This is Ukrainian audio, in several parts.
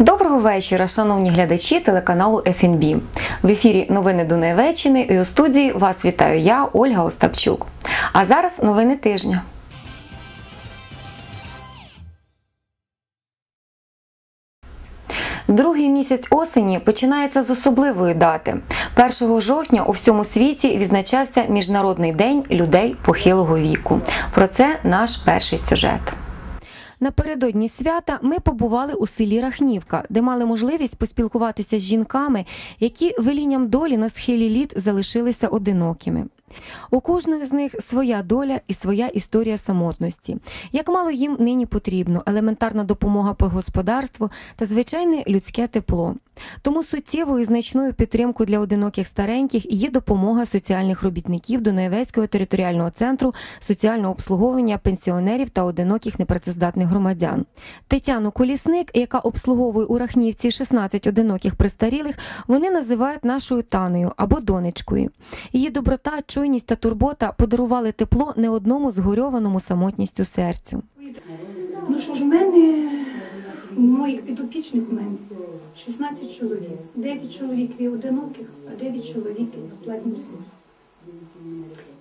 Доброго вечора, шановні глядачі телеканалу ФНБ. В ефірі новини Донеччини і у студії вас вітаю я, Ольга Остапчук. А зараз новини тижня. Другий місяць осені починається з особливої дати. 1 жовтня у всьому світі відзначався Міжнародний день людей похилого віку. Про це наш перший сюжет. Напередодні свята ми побували у селі Рахнівка, де мали можливість поспілкуватися з жінками, які велінням долі на схилі літ залишилися одинокими. У кожної з них своя доля і своя історія самотності. Як мало їм нині потрібно, елементарна допомога по господарству та звичайне людське тепло. Тому суттєвою і значною підтримкою для одиноких стареньких є допомога соціальних робітників Дунаєвецького територіального центру соціального обслуговування пенсіонерів та одиноких непрацездатних громадян. Тетяну Колісник, яка обслуговує у Рахнівці 16 одиноких престарілих, вони називають нашою танею або донечкою. Її доброта, чуйність та турбота подарували тепло не одному згорьованому самотністю серцю. Ну що ж, в мене, моїх підопічних в мене 16 чоловік. 9 чоловіків одиноких, а 9 чоловіків в платнім службі.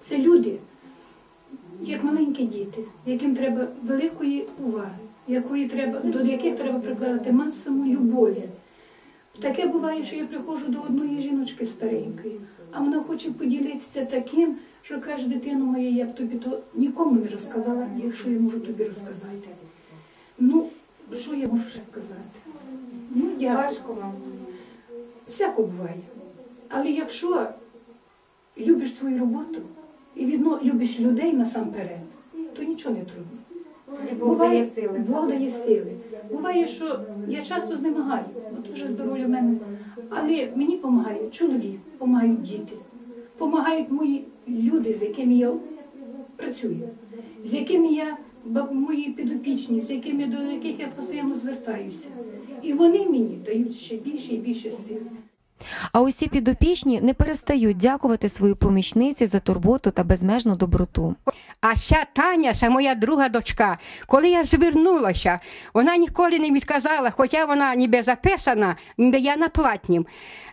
Це люди, як маленькі діти, яким треба великої уваги, якої треба, до яких треба прикладати максимум любові. Таке буває, що я приходжу до одної жіночки старенької, а вона хоче поділитися таким, що каже, дитино моя, я б тобі то нікому не розказала, якщо я можу тобі розказати. Ну, що я можу сказати? Ну, дякую. Важко вам. Всяко буває. Але якщо любиш свою роботу і відно любиш людей насамперед, то нічого не трудно. Бог дає сили. Бог дає сили. Буває, що я часто знемагаю, от вже здоров'я в мене. Але мені допомагає чоловік, допомагають діти, допомагають мої люди, з якими я працюю, з якими я мої підопічні, з якими до яких я постійно звертаюся. І вони мені дають ще більше і більше сил. А усі підопічні не перестають дякувати своїй помічниці за турботу та безмежну доброту. А ця Таня, це моя друга дочка. Коли я звернулася, вона ніколи не відказала, хоча вона ніби записана, ніби я на платнім.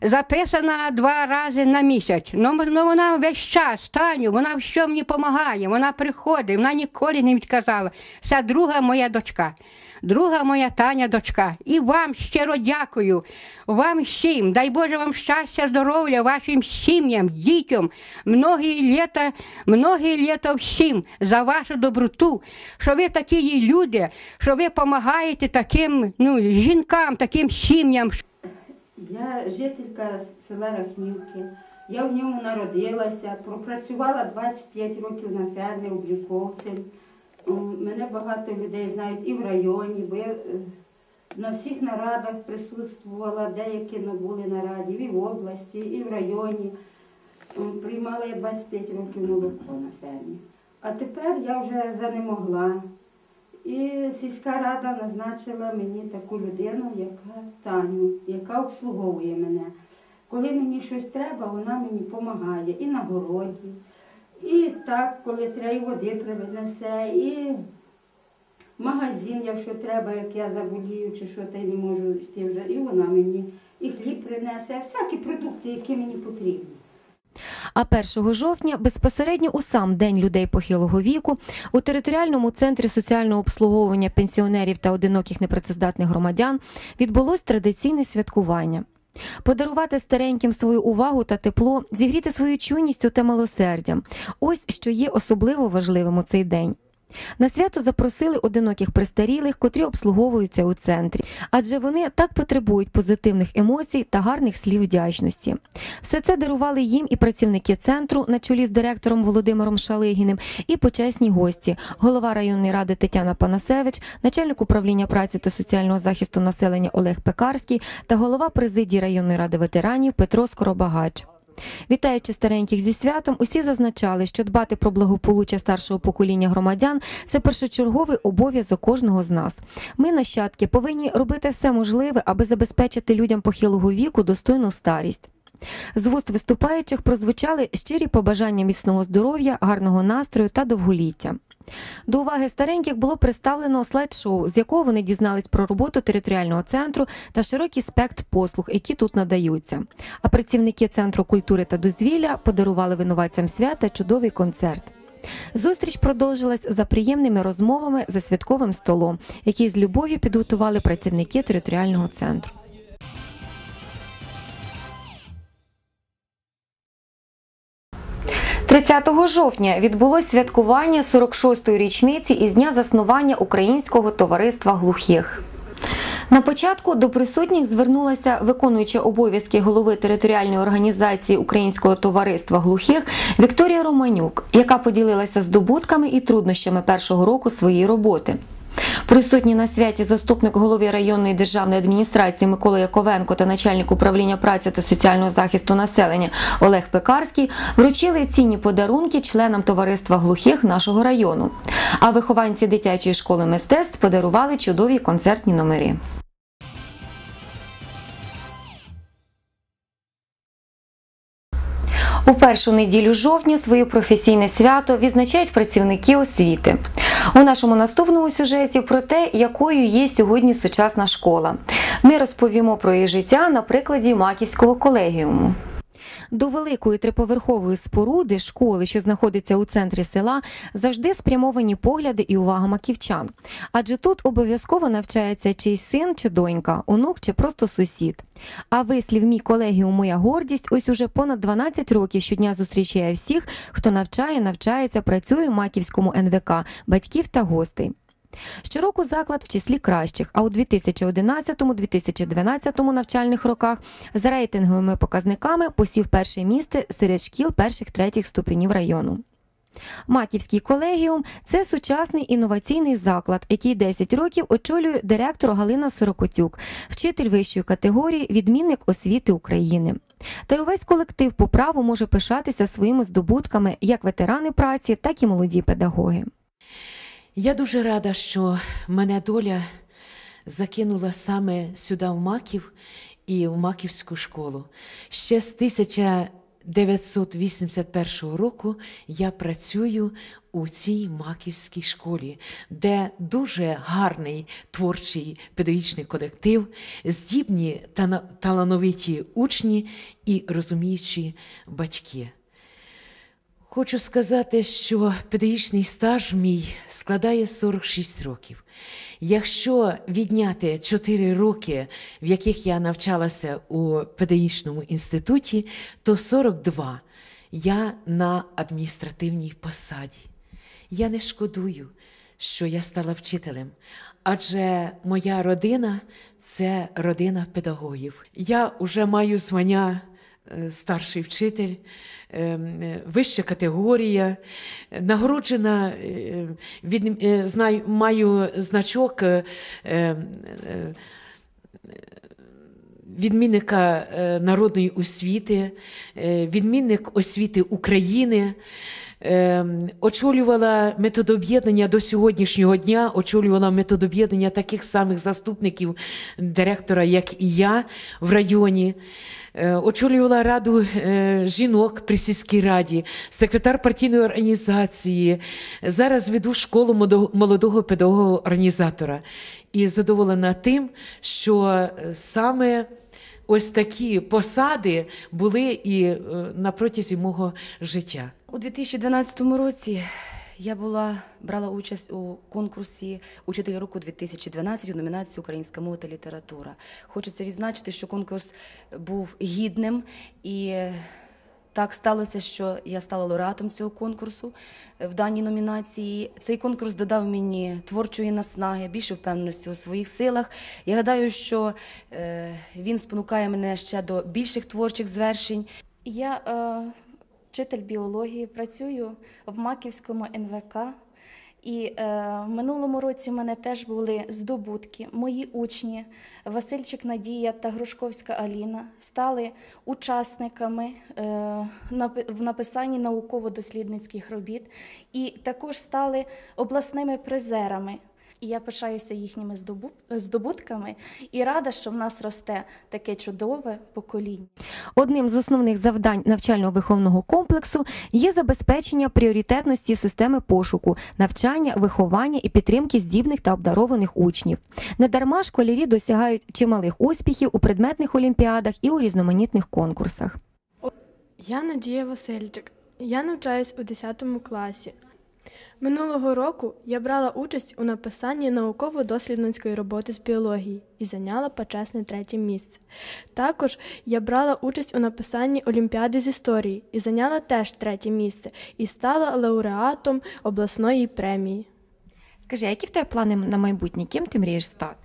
Записана два рази на місяць. Ну, ну вона весь час, Таню, вона все мені допомагає, вона приходить, вона ніколи не відказала. Це друга моя дочка. Друга моя Таня дочка. І вам щиро дякую. Вам всім. Дай Боже вам щастя, здоров'я, вашим сім'ям, дітям. Многі літа, многі літа всім за вашу доброту, що ви такі люди, що ви допомагаєте таким ну, жінкам, таким сім'ям. Я жителька села Рахнівки. Я в ньому народилася, пропрацювала 25 років на фермі обліковцем. Мене багато людей знають і в районі, бо я е, на всіх нарадах присутствувала, деякі були нараді, і в області, і в районі. Приймала я 25 років молоко на фермі. А тепер я вже занемогла. І сільська рада назначила мені таку людину, яка Таню, яка обслуговує мене. Коли мені щось треба, вона мені допомагає і на городі, і так, коли треба, і води принесе, і магазин, якщо треба, як я заболію, чи що та й не можу йти вже, і вона мені і хліб принесе, всякі продукти, які мені потрібні. А 1 жовтня безпосередньо у сам день людей похилого віку у територіальному центрі соціального обслуговування пенсіонерів та одиноких непрацездатних громадян відбулось традиційне святкування. Подарувати стареньким свою увагу та тепло, зігріти свою чуйністю та милосердям ось що є особливо важливим у цей день. На свято запросили одиноких престарілих, котрі обслуговуються у центрі, адже вони так потребують позитивних емоцій та гарних слів вдячності. Все це дарували їм і працівники центру на чолі з директором Володимиром Шалигіним, і почесні гості, голова районної ради Тетяна Панасевич, начальник управління праці та соціального захисту населення Олег Пекарський та голова президії районної ради ветеранів Петро Скоробагач. Вітаючи стареньких зі святом, усі зазначали, що дбати про благополуччя старшого покоління громадян це першочерговий обов'язок кожного з нас. Ми, нащадки, повинні робити все можливе, аби забезпечити людям похилого віку достойну старість. З вуст виступаючих прозвучали щирі побажання міцного здоров'я, гарного настрою та довголіття. До уваги стареньких було представлено слайд-шоу, з якого вони дізнались про роботу територіального центру та широкий спектр послуг, які тут надаються. А працівники центру культури та дозвілля подарували винуватцям свята чудовий концерт. Зустріч продовжилась за приємними розмовами за святковим столом, який з любов'ю підготували працівники територіального центру. – 30 жовтня відбулось святкування 46-ї річниці із дня заснування Українського товариства глухих. На початку до присутніх звернулася виконуюча обов'язки голови територіальної організації Українського товариства глухих Вікторія Романюк, яка поділилася здобутками і труднощами першого року своєї роботи. Присутні на святі заступник голови районної державної адміністрації Микола Яковенко та начальник управління праці та соціального захисту населення Олег Пекарський вручили цінні подарунки членам товариства глухих нашого району. А вихованці дитячої школи мистецтв подарували чудові концертні номери. У першу неділю жовтня своє професійне свято відзначають працівники освіти. У нашому наступному сюжеті про те, якою є сьогодні сучасна школа. Ми розповімо про її життя на прикладі Маківського колегіуму. До великої триповерхової споруди школи, що знаходиться у центрі села, завжди спрямовані погляди і увага маківчан. Адже тут обов'язково навчається чийсь син чи донька, онук чи просто сусід. А вислів мій колегіум моя гордість ось уже понад 12 років щодня зустрічає всіх, хто навчає, навчається, працює в Маківському НВК, батьків та гостей. Щороку заклад в числі кращих, а у 2011-2012 навчальних роках за рейтинговими показниками посів перше місце серед шкіл перших третіх ступенів району. Маківський колегіум це сучасний інноваційний заклад, який 10 років очолює директор Галина Сорокотюк, вчитель вищої категорії, відмінник освіти України. Та й увесь колектив по праву може пишатися своїми здобутками як ветерани праці, так і молоді педагоги. Я дуже рада, що мене доля закинула саме сюди, в Маків і в Маківську школу. Ще з 1981 року я працюю у цій Маківській школі, де дуже гарний творчий педагогічний колектив, здібні та талановиті учні і розуміючі батьки. Хочу сказати, що педагогічний стаж мій складає 46 років. Якщо відняти 4 роки, в яких я навчалася у педагогічному інституті, то 42 я на адміністративній посаді. Я не шкодую, що я стала вчителем, адже моя родина це родина педагогів. Я вже маю звання старший вчитель, вища категорія, нагороджена від знаю, маю значок відмінника народної освіти, відмінник освіти України. Очолювала методоб'єднання до сьогоднішнього дня, очолювала методоб'єднання таких самих заступників директора, як і я в районі. Очолювала раду жінок при сільській раді, секретар партійної організації. Зараз веду школу молодого педагога організатора і задоволена тим, що саме ось такі посади були і на протязі мого життя. У 2012 році я була брала участь у конкурсі Учитель року 2012 у номінації Українська мова та література. Хочеться відзначити, що конкурс був гідним і. Так сталося, що я стала лауреатом цього конкурсу в даній номінації. Цей конкурс додав мені творчої наснаги, більше впевненості у своїх силах. Я гадаю, що е, він спонукає мене ще до більших творчих звершень. Я е, вчитель біології, працюю в Маківському НВК. І е, в минулому році в мене теж були здобутки. Мої учні Васильчик Надія та Грушковська Аліна стали учасниками е, в написанні науково-дослідницьких робіт і також стали обласними призерами. І я пишаюся їхніми здобу- здобутками і рада, що в нас росте таке чудове покоління. Одним з основних завдань навчально-виховного комплексу є забезпечення пріоритетності системи пошуку, навчання, виховання і підтримки здібних та обдарованих учнів. Недарма школярі досягають чималих успіхів у предметних олімпіадах і у різноманітних конкурсах. Я Надія Васильчик. Я навчаюсь у 10 класі. Минулого року я брала участь у написанні науково-дослідницької роботи з біології і зайняла почесне третє місце. Також я брала участь у написанні Олімпіади з історії і зайняла теж третє місце і стала лауреатом обласної премії. Скажи, а які в тебе плани на майбутнє? Ким ти мрієш стати?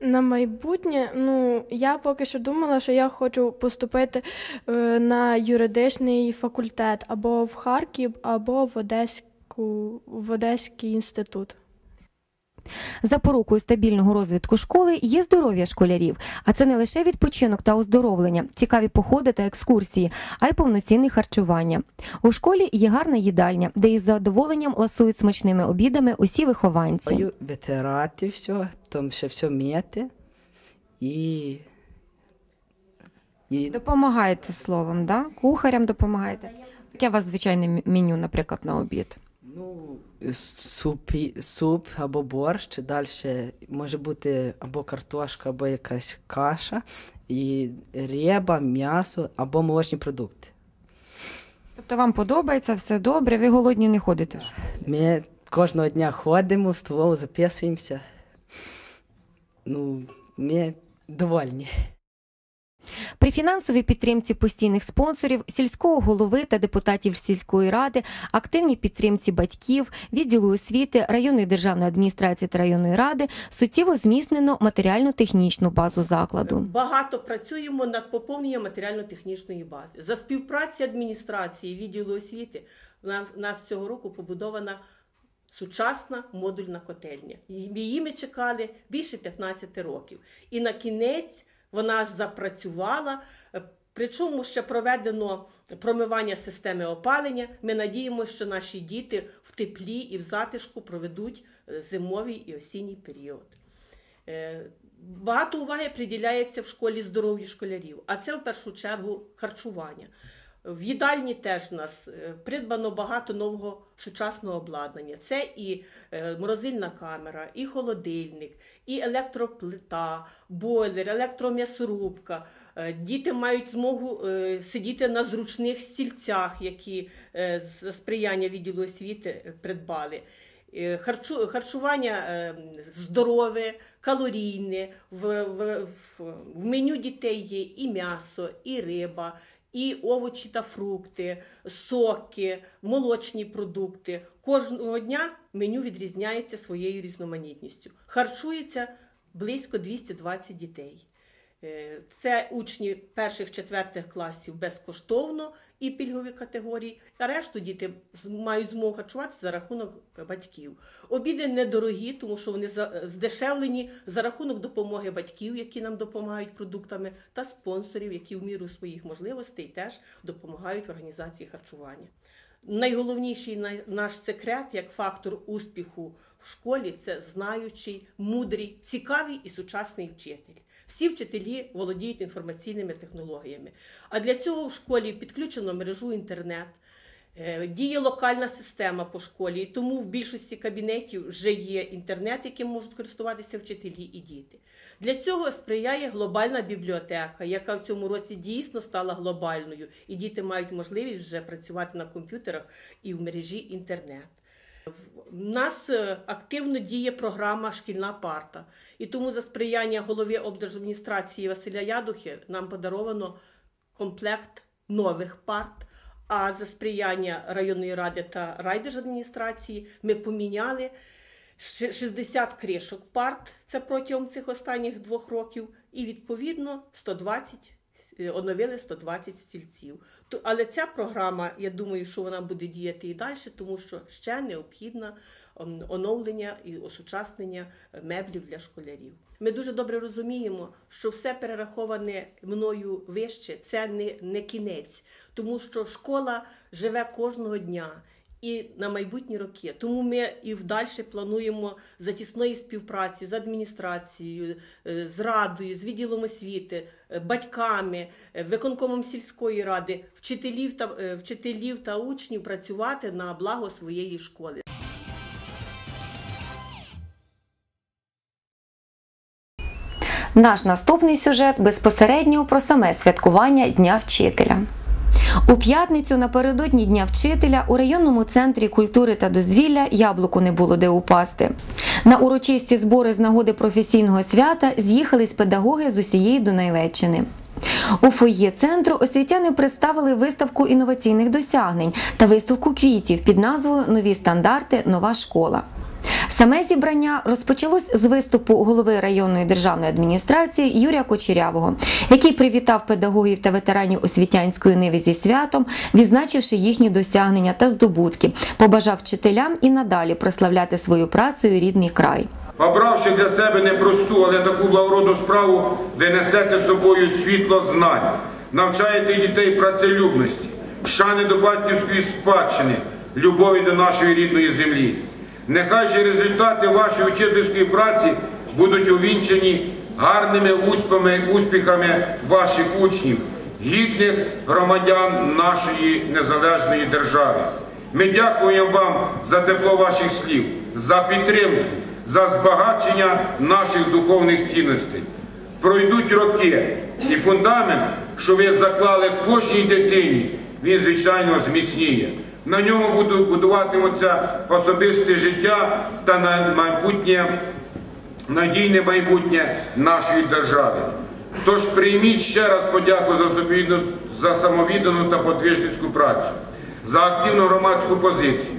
На майбутнє, ну я поки що думала, що я хочу поступити е, на юридичний факультет або в Харків, або в Одеську в Одеський інститут. Запорукою стабільного розвитку школи є здоров'я школярів, а це не лише відпочинок та оздоровлення, цікаві походи та екскурсії, а й повноцінне харчування. У школі є гарна їдальня, де із задоволенням ласують смачними обідами усі вихованці. Витирати все, там ще все м'яти і. і Допомагаєте словом, да? кухарям допомагаєте. Яке у вас звичайне меню, наприклад, на обід? Ну, суп, суп або борщ, далі може бути або картошка, або якась каша, і риба, м'ясо або молочні продукти. Тобто вам подобається, все добре, ви голодні не ходите. ж? Ми кожного дня ходимо в столову, записуємося. Ну, ми довольні. При фінансовій підтримці постійних спонсорів, сільського голови та депутатів сільської ради, активній підтримці батьків, відділу освіти, районної державної адміністрації та районної ради суттєво зміцнено матеріально-технічну базу закладу. Багато працюємо над поповненням матеріально-технічної бази. За співпраці адміністрації відділу освіти в нас цього року побудована сучасна модульна котельня. Її ми чекали більше 15 років. І на кінець вона ж запрацювала. Е, Причому ще проведено промивання системи опалення. Ми надіємося, що наші діти в теплі і в затишку проведуть е, зимовий і осінній період. Е, Багато уваги приділяється в школі здоров'ю школярів, а це в першу чергу харчування. В їдальні теж в нас е, придбано багато нового сучасного обладнання. Це і е, морозильна камера, і холодильник, і електроплита, бойлер, електром'ясорубка. Е, Діти мають змогу сидіти на зручних стільцях, які за сприяння відділу освіти придбали. Харчу, харчування здорове, калорійне. В меню дітей є і м'ясо, і риба, і овочі та фрукти, соки, молочні продукти. Кожного дня меню відрізняється своєю різноманітністю. Харчується близько 220 дітей. Е, Це учні перших четвертих класів безкоштовно і пільгові категорії, а решту діти мають змогу харчуватися за рахунок батьків. Обіди недорогі, тому що вони здешевлені за рахунок допомоги батьків, які нам допомагають продуктами, та спонсорів, які в міру своїх можливостей теж допомагають в організації харчування. Найголовніший най- наш секрет як фактор успіху в школі це знаючий, мудрий, цікавий і сучасний вчитель. Всі вчителі володіють інформаційними технологіями. А для цього в школі підключено мережу інтернет. Е, Діє локальна система по школі, і тому в більшості кабінетів вже є інтернет, яким можуть користуватися вчителі і діти. Для цього сприяє глобальна бібліотека, яка в цьому році дійсно стала глобальною, і діти мають можливість вже працювати на комп'ютерах і в мережі інтернет. У нас е, активно діє програма Шкільна парта. І тому за сприяння голови облдержадміністрації Василя Ядухи нам подаровано комплект нових парт. А за сприяння районної ради та райдержадміністрації ми поміняли ще 60 кришок парт. Це протягом цих останніх двох років, і відповідно 120 е, оновили 120 стільців. Але ця програма, я думаю, що вона буде діяти і далі, тому що ще необхідне ем, оновлення і осучаснення е, меблів для школярів. Ми дуже добре розуміємо, що все перераховане мною вище це не, не кінець, тому що школа живе кожного дня. І на майбутні роки. Тому ми і вдалі плануємо за тісної співпраці з адміністрацією, е, з радою, з відділом освіти, е, батьками, е, виконкомом сільської ради, вчителів та вчителів та учнів працювати на благо своєї школи. Наш наступний сюжет безпосередньо про саме святкування Дня вчителя. У п'ятницю напередодні Дня вчителя у районному центрі культури та дозвілля яблуку не було де упасти. На урочисті збори з нагоди професійного свята з'їхались педагоги з усієї Донайвеччини. У фоє центру освітяни представили виставку інноваційних досягнень та виставку квітів під назвою Нові стандарти. Нова школа. Саме зібрання розпочалось з виступу голови районної державної адміністрації Юрія Кочерявого, який привітав педагогів та ветеранів освітянської ниви зі святом, відзначивши їхні досягнення та здобутки, побажав вчителям і надалі прославляти свою працю рідний край. Обравши для себе непросту, але таку благородну справу, ви несете з собою світло знань, навчаєте дітей працелюбності, шани до батьківської спадщини, любові до нашої рідної землі. Нехай же результати вашої учительської праці будуть увінчені гарними успіхами, успіхами ваших учнів, гідних громадян нашої незалежної держави. Ми дякуємо вам за тепло ваших слів, за підтримку, за збагачення наших духовних цінностей. Пройдуть роки, і фундамент, що ви заклали кожній дитині, він, звичайно, зміцніє. На ньому буду- будуватиметься особисте життя та майбутнє, надійне майбутнє нашої держави. Тож прийміть ще раз подяку за, самовіддану- за самовіддану та подвижницьку працю, за активну громадську позицію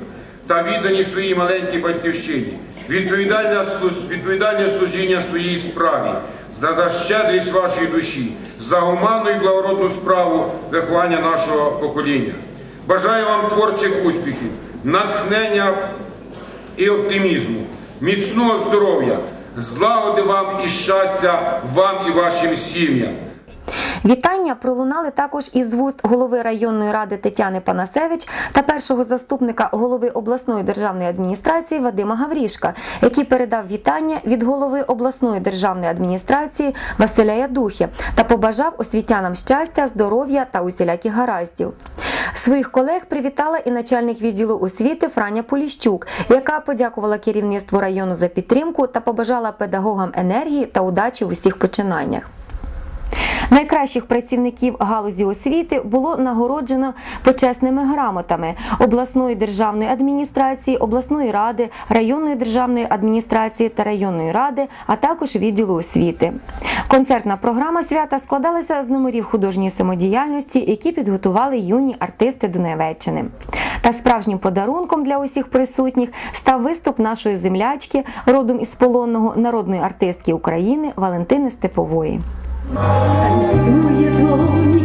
та відданість своїй маленькій батьківщині, відповідальне, відповідальне служіння своїй справі, за щедрість вашої душі, за гуманну і благородну справу виховання нашого покоління. Бажаю вам творчих успіхів, натхнення і оптимізму, міцного здоров'я, злагоди вам і щастя вам і вашим сім'ям. Вітання пролунали також із вуст голови районної ради Тетяни Панасевич та першого заступника голови обласної державної адміністрації Вадима Гаврішка, який передав вітання від голови обласної державної адміністрації Василя Ядухи та побажав освітянам щастя, здоров'я та усіляких гараздів. Своїх колег привітала і начальник відділу освіти Франя Поліщук, яка подякувала керівництву району за підтримку та побажала педагогам енергії та удачі в усіх починаннях. Найкращих працівників галузі освіти було нагороджено почесними грамотами обласної державної адміністрації, обласної ради, районної державної адміністрації та районної ради, а також відділу освіти. Концертна програма свята складалася з номерів художньої самодіяльності, які підготували юні артисти Донеччини. Та справжнім подарунком для усіх присутніх став виступ нашої землячки, родом із полонного народної артистки України Валентини Степової. Танцює донька